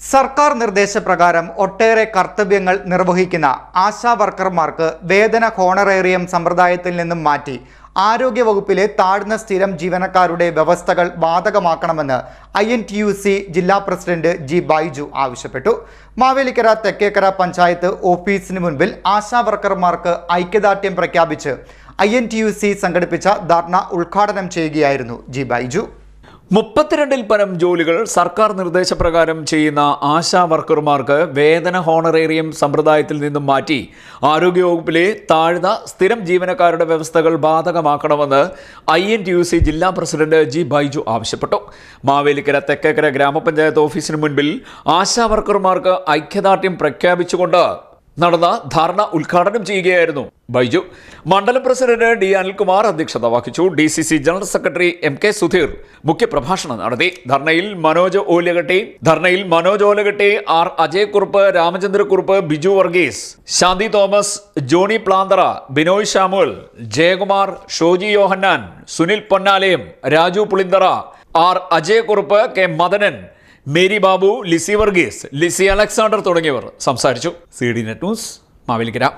സർക്കാർ നിർദ്ദേശപ്രകാരം ഒട്ടേറെ കർത്തവ്യങ്ങൾ നിർവഹിക്കുന്ന ആശാ വർക്കർമാർക്ക് വേതന ഹോണറേറിയം സമ്പ്രദായത്തിൽ നിന്നും മാറ്റി ആരോഗ്യവകുപ്പിലെ താഴ്ന്ന സ്ഥിരം ജീവനക്കാരുടെ വ്യവസ്ഥകൾ ബാധകമാക്കണമെന്ന് I N T U C ജില്ലാ പ്രസിഡന്റ് ജി ബൈജു ആവശ്യപ്പെട്ടു. മാവേലിക്കര തെക്കേക്കര പഞ്ചായത്ത് ഓഫീസിന് മുൻപിൽ ആശാ വർക്കർമാർക്ക് ഐക്യദാർഢ്യം പ്രഖ്യാപിച്ച് I N T U C സംഘടിപ്പിച്ച ധർണ ഉദ്ഘാടനം ചെയ്യുകയായിരുന്നു ജി ബൈജു. മുപ്പത്തിരണ്ടിൽ പരം ജോലികൾ സർക്കാർ നിർദ്ദേശപ്രകാരം ചെയ്യുന്ന ആശാ വർക്കർമാർക്ക് വേതന ഹോണറേറിയം സമ്പ്രദായത്തിൽ നിന്നും മാറ്റി ആരോഗ്യവകുപ്പിലെ താഴ്ന്ന സ്ഥിരം ജീവനക്കാരുടെ വ്യവസ്ഥകൾ ബാധകമാക്കണമെന്ന് I N T U C ജില്ലാ പ്രസിഡന്റ് ജി ബൈജു ആവശ്യപ്പെട്ടു. മാവേലിക്കര തെക്കേക്കര ഗ്രാമപഞ്ചായത്ത് ഓഫീസിന് മുൻപിൽ ആശാ വർക്കർമാർക്ക് ഐക്യദാർഢ്യം പ്രഖ്യാപിച്ചുകൊണ്ട് നടന്ന ധാരണ ഉദ്ഘാടനം ചെയ്യുകയായിരുന്നു ബൈജു. മണ്ഡലം പ്രസിഡന്റ് ഡി അനിൽകുമാർ അധ്യക്ഷത വഹിച്ചു. D C C general secretary M K Sudheer മുഖ്യപ്രഭാഷണം നടത്തി. ധർണയിൽ Manoj Olakatte ധർണയിൽ Manoj Olakatte R Ajayakurup Ramachandrakurup Biju Varghese Shanthi Thomas Johnny Planthara Binoy Shamul Jayakumar Shoji Yohannan Sunil Ponnalayam Raju Pulinthara R Ajayakurup K Madanan Mary Babu Lissy Varghese Lissy Alexander തുടങ്ങിയവർ സംസാരിച്ചു. C D net news Mavelikkara.